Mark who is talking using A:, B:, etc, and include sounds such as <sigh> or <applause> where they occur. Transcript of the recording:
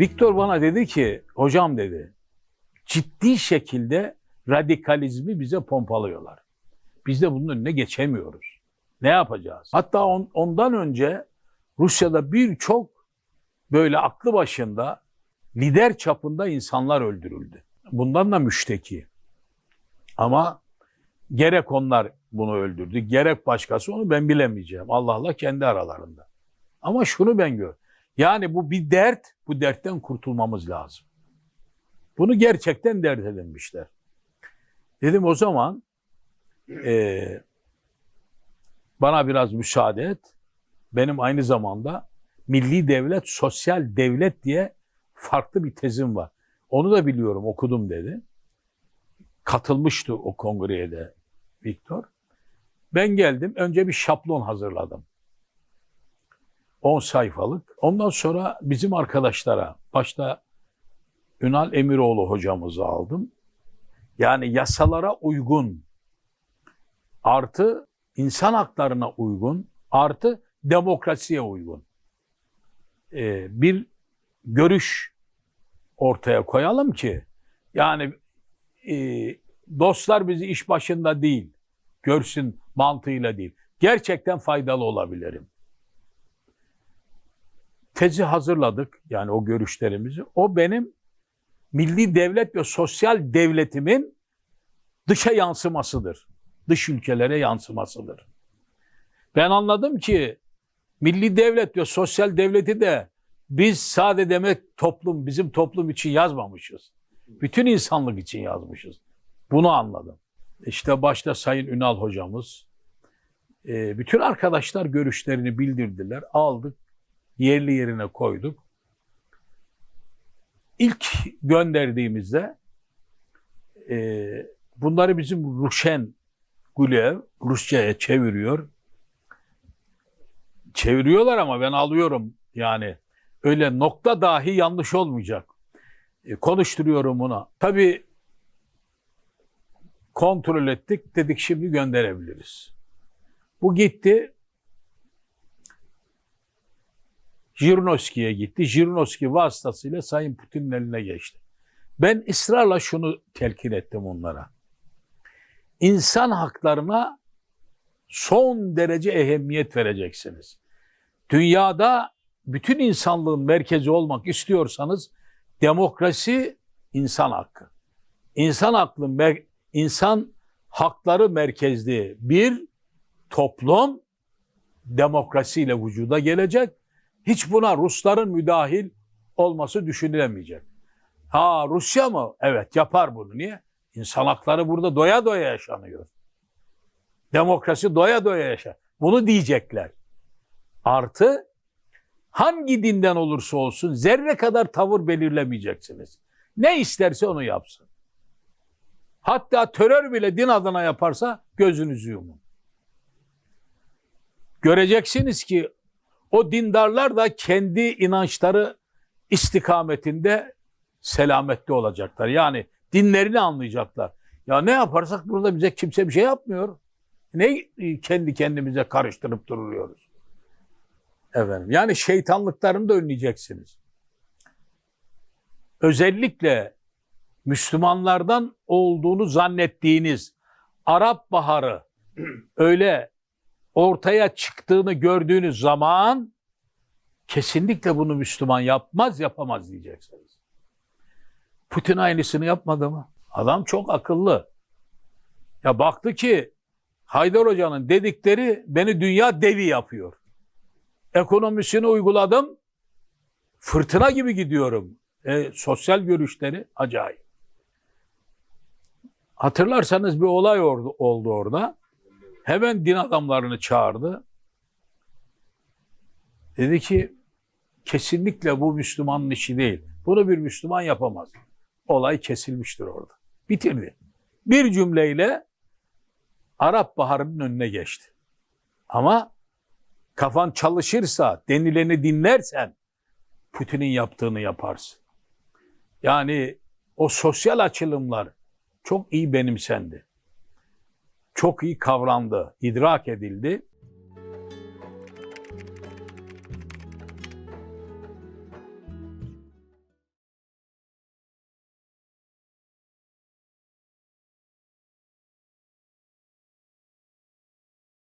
A: Viktor bana dedi ki, hocam dedi, ciddi şekilde radikalizmi bize pompalıyorlar. Biz de bunun önüne geçemiyoruz. Ne yapacağız? Hatta on- ondan önce Rusya'da birçok böyle aklı başında lider çapında insanlar öldürüldü. Bundan da müşteki. Ama gerek onlar bunu öldürdü, gerek başkası onu ben bilemeyeceğim. Allah Allah kendi aralarında. Ama şunu ben gör. Yani bu bir dert, bu dertten kurtulmamız lazım. Bunu gerçekten dert edinmişler. Dedim o zaman eee, bana biraz müsaade et. Benim aynı zamanda milli devlet, sosyal devlet diye farklı bir tezim var. Onu da biliyorum, okudum dedi. Katılmıştı o kongreye de Viktor. Ben geldim, önce bir şablon hazırladım. 10 sayfalık. Ondan sonra bizim arkadaşlara, başta Ünal Emiroğlu hocamızı aldım. Yani yasalara uygun, artı insan haklarına uygun, artı demokrasiye uygun e, bir görüş ortaya koyalım ki yani e, dostlar bizi iş başında değil, görsün mantığıyla değil. Gerçekten faydalı olabilirim. Tezi hazırladık yani o görüşlerimizi. O benim milli devlet ve sosyal devletimin dışa yansımasıdır. Dış ülkelere yansımasıdır. Ben anladım ki milli devlet ve sosyal devleti de biz sade demek toplum, bizim toplum için yazmamışız. Bütün insanlık için yazmışız. Bunu anladım. İşte başta Sayın Ünal hocamız, e, bütün arkadaşlar görüşlerini bildirdiler. Aldık, yerli yerine koyduk. İlk gönderdiğimizde e, bunları bizim Ruşen Gulev Rusça'ya çeviriyor. Çeviriyorlar ama ben alıyorum yani öyle nokta dahi yanlış olmayacak. E, konuşturuyorum ona. Tabii kontrol ettik. Dedik şimdi gönderebiliriz. Bu gitti. Jirnoski'ye gitti. Jirnoski vasıtasıyla Sayın Putin'in eline geçti. Ben ısrarla şunu telkin ettim onlara. İnsan haklarına son derece ehemmiyet vereceksiniz. Dünyada bütün insanlığın merkezi olmak istiyorsanız demokrasi insan hakkı. İnsan haklı mer- insan hakları merkezli bir toplum demokrasiyle vücuda gelecek. Hiç buna Rusların müdahil olması düşünülemeyecek. Ha Rusya mı? Evet yapar bunu. Niye? İnsan hakları burada doya doya yaşanıyor. Demokrasi doya doya yaşar. Bunu diyecekler. Artı hangi dinden olursa olsun zerre kadar tavır belirlemeyeceksiniz. Ne isterse onu yapsın. Hatta terör bile din adına yaparsa gözünüzü yumun. Göreceksiniz ki o dindarlar da kendi inançları istikametinde selamette olacaklar. Yani dinlerini anlayacaklar. Ya ne yaparsak burada bize kimse bir şey yapmıyor. Ne kendi kendimize karıştırıp duruyoruz. Efendim, yani şeytanlıklarını da önleyeceksiniz. Özellikle Müslümanlardan olduğunu zannettiğiniz Arap Baharı <clears throat> öyle ortaya çıktığını gördüğünüz zaman kesinlikle bunu Müslüman yapmaz, yapamaz diyeceksiniz. Putin aynısını yapmadı mı? Adam çok akıllı. Ya baktı ki Haydar Hoca'nın dedikleri beni dünya devi yapıyor. Ekonomisini uyguladım. Fırtına gibi gidiyorum. E, sosyal görüşleri acayip. Hatırlarsanız bir olay oldu orada. Hemen din adamlarını çağırdı. Dedi ki kesinlikle bu Müslümanın işi değil. Bunu bir Müslüman yapamaz. Olay kesilmiştir orada. Bitirdi. Bir cümleyle Arap Baharı'nın önüne geçti. Ama kafan çalışırsa, denileni dinlersen Putin'in yaptığını yaparsın. Yani o sosyal açılımlar çok iyi benimsendi. Çok iyi kavrandı, idrak edildi.